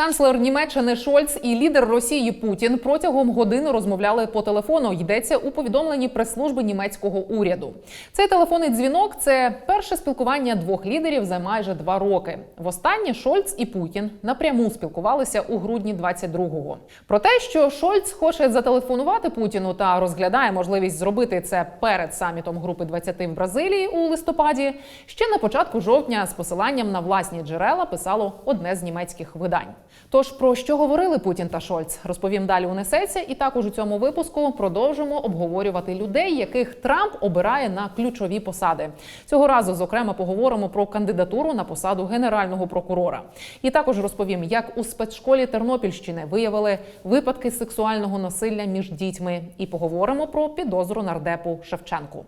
Канцлер Німеччини Шольц і лідер Росії Путін протягом години розмовляли по телефону. Йдеться у повідомленні прес-служби німецького уряду. Цей телефонний дзвінок це перше спілкування двох лідерів за майже два роки. Востаннє Шольц і Путін напряму спілкувалися у грудні 22-го. Про те, що Шольц хоче зателефонувати Путіну та розглядає можливість зробити це перед самітом групи 20 в Бразилії у листопаді, ще на початку жовтня з посиланням на власні джерела писало одне з німецьких видань. Тож про що говорили Путін та Шольц, розповім далі у несеться. І також у цьому випуску продовжимо обговорювати людей, яких Трамп обирає на ключові посади. Цього разу, зокрема, поговоримо про кандидатуру на посаду генерального прокурора. І також розповім, як у спецшколі Тернопільщини виявили випадки сексуального насилля між дітьми, і поговоримо про підозру нардепу Шевченку.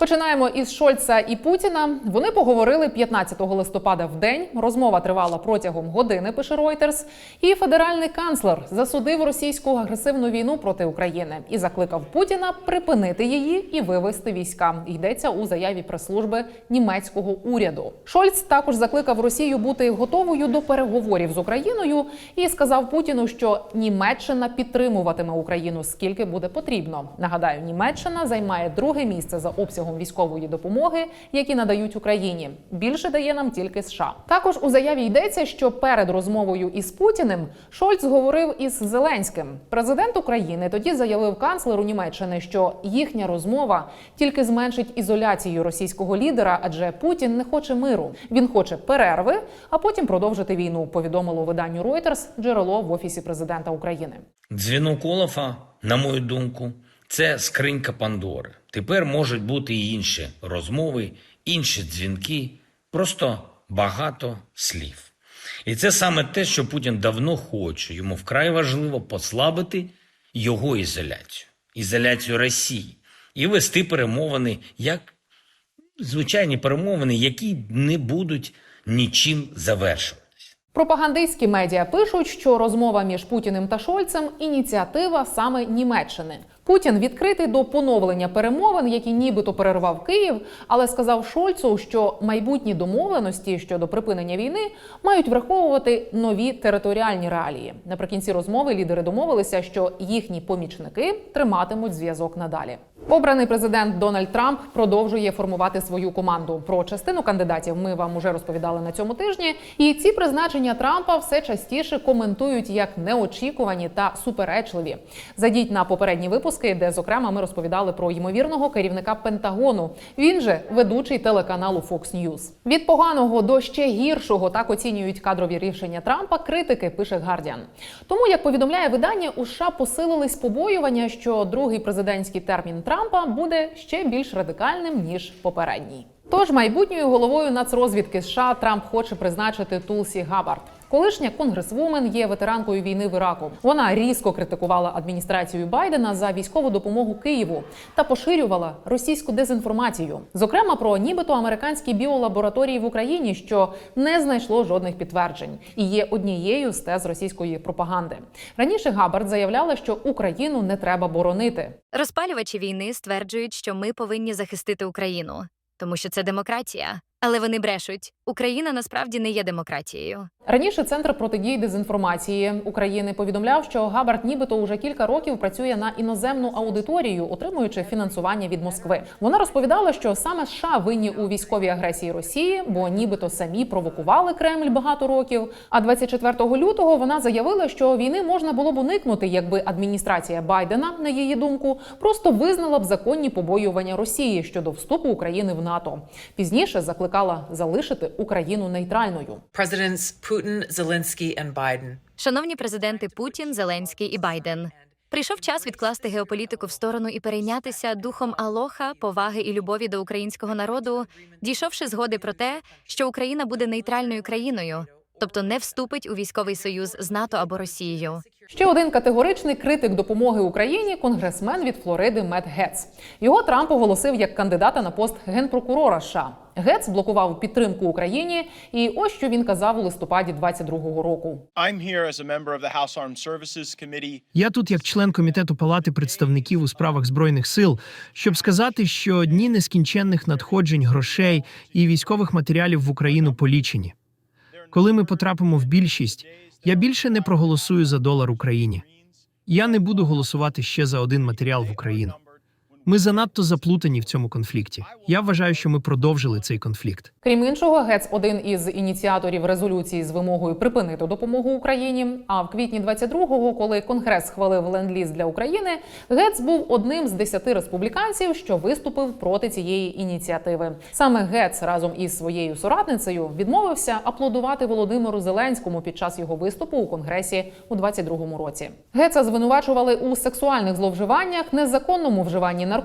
Починаємо із Шольца і Путіна. Вони поговорили 15 листопада в день. Розмова тривала протягом години. Пише Reuters. І федеральний канцлер засудив російську агресивну війну проти України і закликав Путіна припинити її і вивести війська. Йдеться у заяві прес-служби німецького уряду. Шольц також закликав Росію бути готовою до переговорів з Україною і сказав Путіну, що Німеччина підтримуватиме Україну скільки буде потрібно. Нагадаю, Німеччина займає друге місце за обсягом військової допомоги, які надають Україні. Більше дає нам тільки США. Також у заяві йдеться, що перед розмовою із Путіним Шольц говорив із Зеленським. Президент України тоді заявив канцлеру Німеччини, що їхня розмова тільки зменшить ізоляцію російського лідера, адже Путін не хоче миру. Він хоче перерви, а потім продовжити війну. Повідомило виданню Reuters джерело в офісі президента України. Дзвінок Олафа, на мою думку, це скринька Пандори. Тепер можуть бути і інші розмови, інші дзвінки, просто багато слів. І це саме те, що Путін давно хоче. Йому вкрай важливо послабити його ізоляцію, ізоляцію Росії і вести перемовини як звичайні перемовини, які не будуть нічим завершуватися. Пропагандистські медіа пишуть, що розмова між Путіним та Шольцем ініціатива саме Німеччини. Путін відкритий до поновлення перемовин, які нібито перервав Київ, але сказав Шольцу, що майбутні домовленості щодо припинення війни мають враховувати нові територіальні реалії. Наприкінці розмови лідери домовилися, що їхні помічники триматимуть зв'язок надалі. Обраний президент Дональд Трамп продовжує формувати свою команду. Про частину кандидатів ми вам уже розповідали на цьому тижні. І ці призначення Трампа все частіше коментують як неочікувані та суперечливі. Зайдіть на попередні випуски, де зокрема ми розповідали про ймовірного керівника Пентагону. Він же ведучий телеканалу Fox News. Від поганого до ще гіршого так оцінюють кадрові рішення Трампа. Критики пише Гардіан. Тому як повідомляє видання, у США посилились побоювання, що другий президентський термін Трампа буде ще більш радикальним ніж попередній. Тож майбутньою головою нацрозвідки США Трамп хоче призначити Тулсі Габард. Колишня конгресвумен є ветеранкою війни в Іраку. Вона різко критикувала адміністрацію Байдена за військову допомогу Києву та поширювала російську дезінформацію, зокрема про нібито американські біолабораторії в Україні, що не знайшло жодних підтверджень і є однією з тез російської пропаганди. Раніше Габард заявляла, що Україну не треба боронити. Розпалювачі війни стверджують, що ми повинні захистити Україну, тому що це демократія. Але вони брешуть. Україна насправді не є демократією. Раніше центр протидії дезінформації України повідомляв, що Габард нібито уже кілька років працює на іноземну аудиторію, отримуючи фінансування від Москви. Вона розповідала, що саме США винні у військовій агресії Росії, бо нібито самі провокували Кремль багато років. А 24 лютого вона заявила, що війни можна було б уникнути, якби адміністрація Байдена, на її думку, просто визнала б законні побоювання Росії щодо вступу України в НАТО. Пізніше закликала залишити Україну нейтральною. Presidents Putin, Zelensky, and Biden. Шановні президенти Путін, Зеленський і Байден. Прийшов час відкласти геополітику в сторону і перейнятися духом алоха, поваги і любові до українського народу, дійшовши згоди про те, що Україна буде нейтральною країною, тобто не вступить у військовий союз з НАТО або Росією. Ще один категоричний критик допомоги Україні конгресмен від Флориди Мет Гетц. Його Трамп оголосив як кандидата на пост генпрокурора США. Гец блокував підтримку Україні, і ось що він казав у листопаді 22-го року. Я тут як член комітету Палати представників у справах збройних сил, щоб сказати, що дні нескінченних надходжень грошей і військових матеріалів в Україну полічені. Коли ми потрапимо в більшість, я більше не проголосую за долар Україні. Я не буду голосувати ще за один матеріал в Україну. Ми занадто заплутані в цьому конфлікті. Я вважаю, що ми продовжили цей конфлікт. Крім іншого, Гец один із ініціаторів резолюції з вимогою припинити допомогу Україні. А в квітні 22-го, коли Конгрес схвалив ленд-ліз для України, Гец був одним з десяти республіканців, що виступив проти цієї ініціативи. Саме Гец разом із своєю соратницею відмовився аплодувати Володимиру Зеленському під час його виступу у Конгресі у 22-му році. Геца звинувачували у сексуальних зловживаннях, незаконному вживанні наркотиків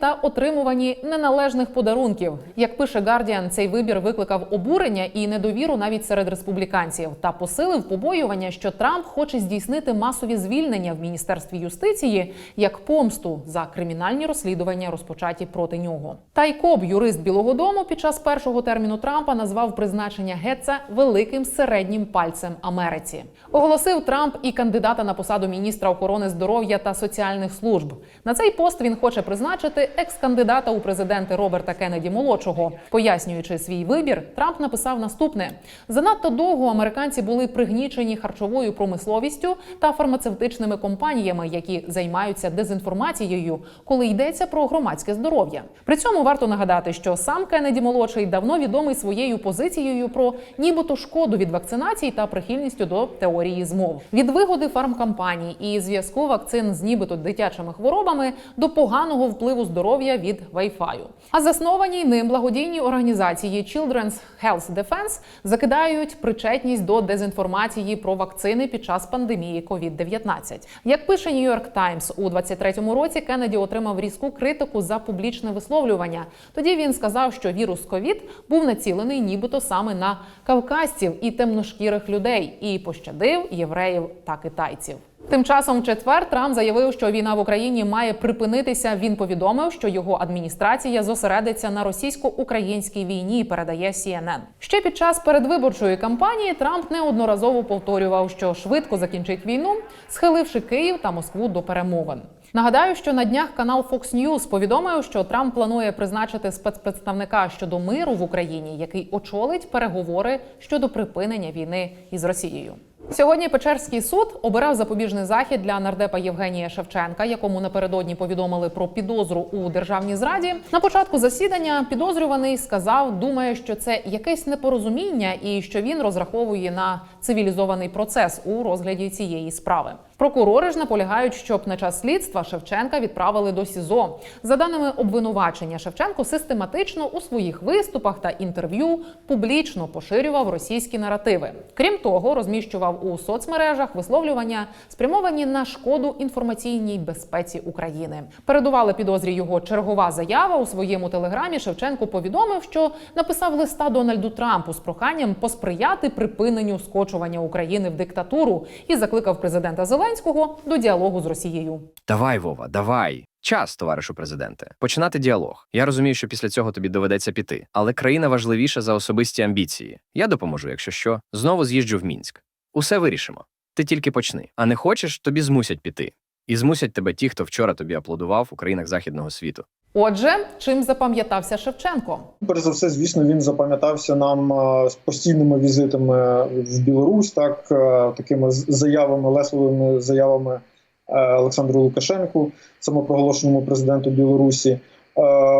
та отримуванні неналежних подарунків. Як пише Guardian, цей вибір викликав обурення і недовіру навіть серед республіканців та посилив побоювання, що Трамп хоче здійснити масові звільнення в міністерстві юстиції як помсту за кримінальні розслідування, розпочаті проти нього. Тайкоб, юрист Білого Дому, під час першого терміну Трампа назвав призначення Гетца великим середнім пальцем Америці. Оголосив Трамп і кандидата на посаду міністра охорони здоров'я та соціальних служб. На цей пост він хоче призначити екс-кандидата у президенти Роберта Кеннеді молодшого. Пояснюючи свій вибір, Трамп написав наступне: занадто довго американці були пригнічені харчовою промисловістю та фармацевтичними компаніями, які займаються дезінформацією, коли йдеться про громадське здоров'я. При цьому варто нагадати, що сам Кеннеді молодший давно відомий своєю позицією про нібито шкоду від вакцинацій та прихильністю до теорії змов від вигоди фармкомпаній і зв'язку вакцин з нібито дитячими хворобами до поганого впливу здоров'я від Wi-Fi. А засновані ним благодійні організації Children's Health Defense закидають причетність до дезінформації про вакцини під час пандемії COVID-19. Як пише New York Times, у 23-му році Кеннеді отримав різку критику за публічне висловлювання. Тоді він сказав, що вірус ковід був націлений нібито саме на кавказців і темношкірих людей, і пощадив євреїв та китайців. Тим часом в четвер Трамп заявив, що війна в Україні має припинитися. Він повідомив, що його адміністрація зосередиться на російсько-українській війні. Передає CNN. Ще під час передвиборчої кампанії Трамп неодноразово повторював, що швидко закінчить війну, схиливши Київ та Москву до перемовин. Нагадаю, що на днях канал Fox News повідомив, що Трамп планує призначити спецпредставника щодо миру в Україні, який очолить переговори щодо припинення війни із Росією. Сьогодні Печерський суд обирав запобіжний захід для нардепа Євгенія Шевченка, якому напередодні повідомили про підозру у державній зраді. На початку засідання підозрюваний сказав, думає, що це якесь непорозуміння і що він розраховує на цивілізований процес у розгляді цієї справи. Прокурори ж наполягають, щоб на час слідства Шевченка відправили до СІЗО. За даними обвинувачення, Шевченко систематично у своїх виступах та інтерв'ю публічно поширював російські наративи. Крім того, розміщував у соцмережах висловлювання, спрямовані на шкоду інформаційній безпеці України. Передувала підозрі його чергова заява у своєму телеграмі. Шевченко повідомив, що написав листа Дональду Трампу з проханням посприяти припиненню скочування України в диктатуру і закликав президента Зеленського до діалогу з Росією. Давай, Вова, давай. Час, товаришу президенте, починати діалог. Я розумію, що після цього тобі доведеться піти, але країна важливіша за особисті амбіції. Я допоможу, якщо що. Знову з'їжджу в Мінськ. Усе вирішимо. Ти тільки почни. А не хочеш, тобі змусять піти. І змусять тебе ті, хто вчора тобі аплодував у країнах західного світу. Отже, чим запам'ятався Шевченко? Перш за все, звісно, він запам'ятався нам е, з постійними візитами в Білорусь, так е, такими заявами, лесовими заявами е, Олександру Лукашенку, самопроголошеному президенту Білорусі.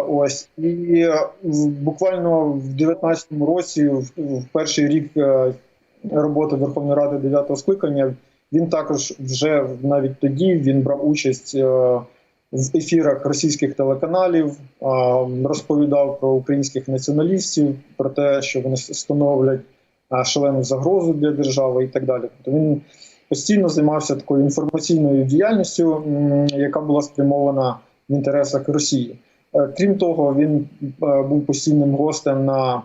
Ось і буквально в 19-му році, в, перший рік роботи Верховної Ради 9-го скликання, він також вже навіть тоді він брав участь. е, в ефірах російських телеканалів розповідав про українських націоналістів, про те, що вони становлять шалену загрозу для держави і так далі. Тобто він постійно займався такою інформаційною діяльністю, яка була спрямована в інтересах Росії. Е, Крім того, він е, був постійним гостем на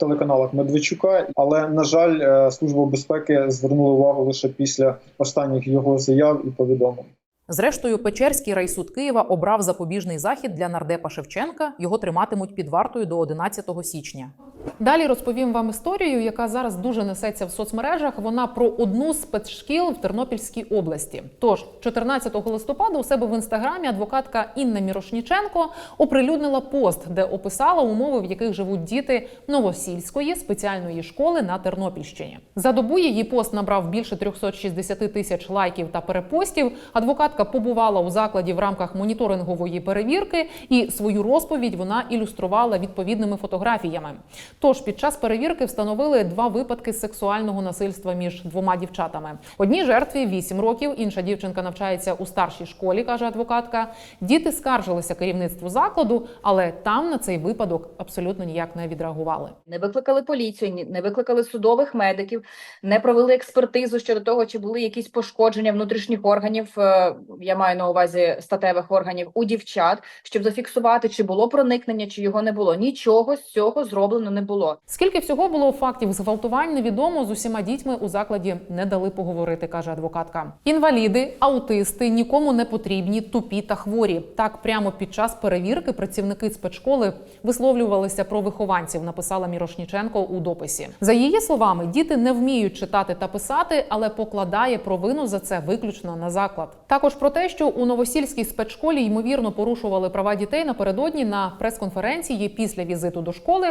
телеканалах Медведчука, але на жаль, е, служба безпеки звернула увагу лише після останніх його заяв і повідомлень. Зрештою, Печерський райсуд Києва обрав запобіжний захід для нардепа Шевченка. Його триматимуть під вартою до 11 січня. Далі розповім вам історію, яка зараз дуже несеться в соцмережах. Вона про одну з спецшкіл в Тернопільській області. Тож, 14 листопада у себе в інстаграмі адвокатка Інна Мірошніченко оприлюднила пост, де описала умови, в яких живуть діти Новосільської спеціальної школи на Тернопільщині. За добу її пост набрав більше 360 тисяч лайків та перепостів. Адвокатка побувала у закладі в рамках моніторингової перевірки, і свою розповідь вона ілюструвала відповідними фотографіями. Тож під час перевірки встановили два випадки сексуального насильства між двома дівчатами. Одній жертві 8 років, інша дівчинка навчається у старшій школі, каже адвокатка. Діти скаржилися керівництву закладу, але там на цей випадок абсолютно ніяк не відреагували. не викликали поліцію, не викликали судових медиків, не провели експертизу щодо того, чи були якісь пошкодження внутрішніх органів. е, Я маю на увазі статевих органів у дівчат, щоб зафіксувати, чи було проникнення, чи його не було. Нічого з цього зроблено не було. Скільки всього було фактів зґвалтувань, невідомо з усіма дітьми у закладі не дали поговорити, каже адвокатка. Інваліди, аутисти нікому не потрібні, тупі та хворі. Так прямо під час перевірки працівники спецшколи висловлювалися про вихованців. Написала Мірошніченко у дописі. За її словами, діти не вміють читати та писати, але покладає провину за це виключно на заклад. Також про те, що у новосільській спецшколі ймовірно порушували права дітей напередодні на прес-конференції після візиту до школи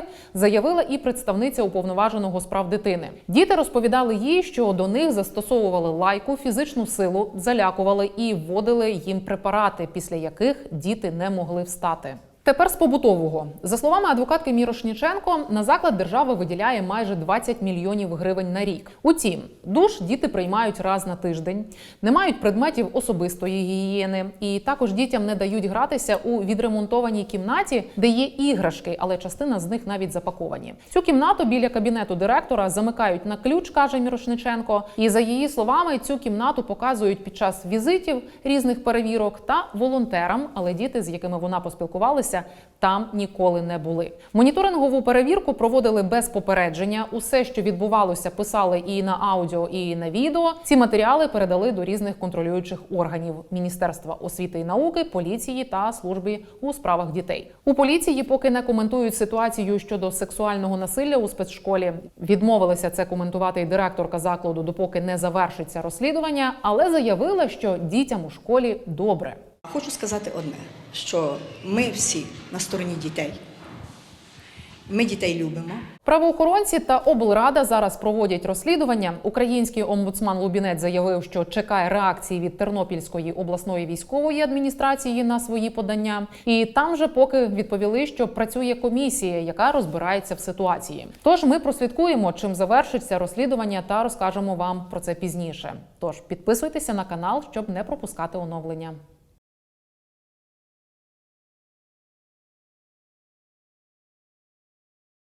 заявила і представниця уповноваженого з прав дитини. Діти розповідали їй, що до них застосовували лайку, фізичну силу, залякували і вводили їм препарати, після яких діти не могли встати. Тепер з побутового за словами адвокатки Мірошніченко, на заклад держава виділяє майже 20 мільйонів гривень на рік. Утім, душ діти приймають раз на тиждень, не мають предметів особистої гігієни, і також дітям не дають гратися у відремонтованій кімнаті, де є іграшки, але частина з них навіть запаковані. Цю кімнату біля кабінету директора замикають на ключ, каже Мірошниченко. І за її словами, цю кімнату показують під час візитів різних перевірок та волонтерам, але діти, з якими вона поспілкувалася, там ніколи не були. Моніторингову перевірку проводили без попередження. Усе, що відбувалося, писали і на аудіо, і на відео. Ці матеріали передали до різних контролюючих органів Міністерства освіти і науки, поліції та служби у справах дітей. У поліції поки не коментують ситуацію щодо сексуального насилля у спецшколі. Відмовилася це коментувати і директорка закладу, допоки не завершиться розслідування, але заявила, що дітям у школі добре. Хочу сказати одне, що ми всі на стороні дітей. Ми дітей любимо. Правоохоронці та облрада зараз проводять розслідування. Український омбудсман Лубінець заявив, що чекає реакції від Тернопільської обласної військової адміністрації на свої подання. І там же поки відповіли, що працює комісія, яка розбирається в ситуації. Тож ми прослідкуємо, чим завершиться розслідування, та розкажемо вам про це пізніше. Тож підписуйтеся на канал, щоб не пропускати оновлення.